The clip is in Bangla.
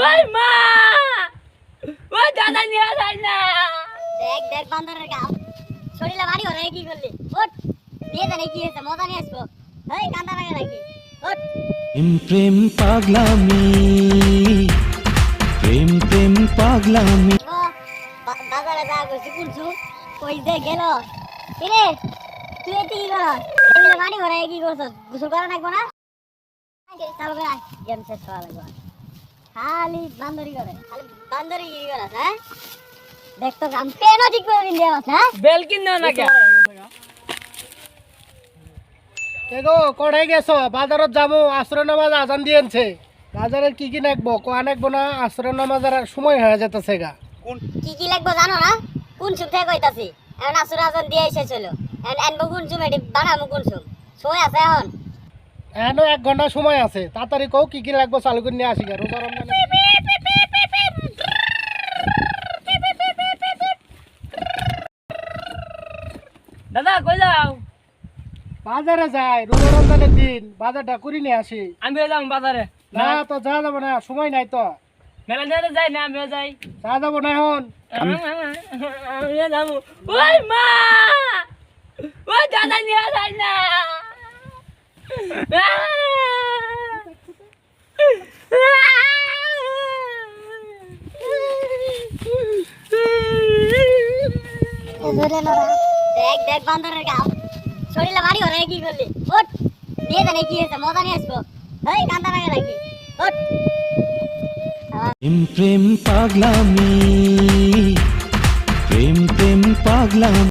ওই মা! ওই দাদা নিয়ে যাই না! দেখ দেখ বান্দরের গাল। শরীরে ভারী হয়ে কি করলি? ওঠ নিয়ে জানি কি হয়েছে মজা নিয়ে আসব। এই কান্দা লাগে নাকি? ওঠ প্রেম পাগলামি। প্রেম প্রেম পাগলামি। বাজারে যা কইছি কুলছু কই দে গেল? কিরে তুই এতে কি করছ এগুলো মাটি ভরাই কি করছ গোসল করা নাকবো না? চালু করে গেম শেষ করা লাগবে। খালি বান্দরি করে খালি বান্দরি কি করে হ্যাঁ? দেখতো কাম পেনও ঠিক করে দিন দেওয়া হ্যাঁ? বেল কিনে না কে এগো কড়াই গেছো? বাজারত যাব আশ্রয় নামাজ আজান দিয়েছে বাজারের কি কি নাকবো? কোয়া নাকবো না আশ্রয় নামাজের সময় হয়ে যেতেছে গা। কি কি লাগবো জানো না কোন থেকে কইতাছি? এখন আসুর আজন দিয়ে এসেছিল এখন আনব কোন সুম এটি বানাবো কোন সুম সময় আছে এখন। এখনও এক ঘণ্টা সময় আছে। তাড়াতাড়ি কও কি কি লাগবো চালু করে নিয়ে আসি রোজা রমজানে। দাদা কই যাও? বাজারে যাই রোজা রমজানের দিন বাজারটা করে নিয়ে আসি। আমিও যাম বাজারে। না তো যা যাব না সময় নাই তো। মেলা দিনে যাই না আমিও যাই। যা যাব না এখন। আমিও যাব। ওই মা! ওই দাদা নিয়ে যাই না। দেখ দেখ বান্দরের গাও শরীরে বাড়ি ওরে কি করলি ওট নিয়ে জানি কি হয়েছে মজা নিয়ে আসব এই কান্দা লাগে নাকি ওট প্রেম প্রেম পাগলামি প্রেম প্রেম পাগলামি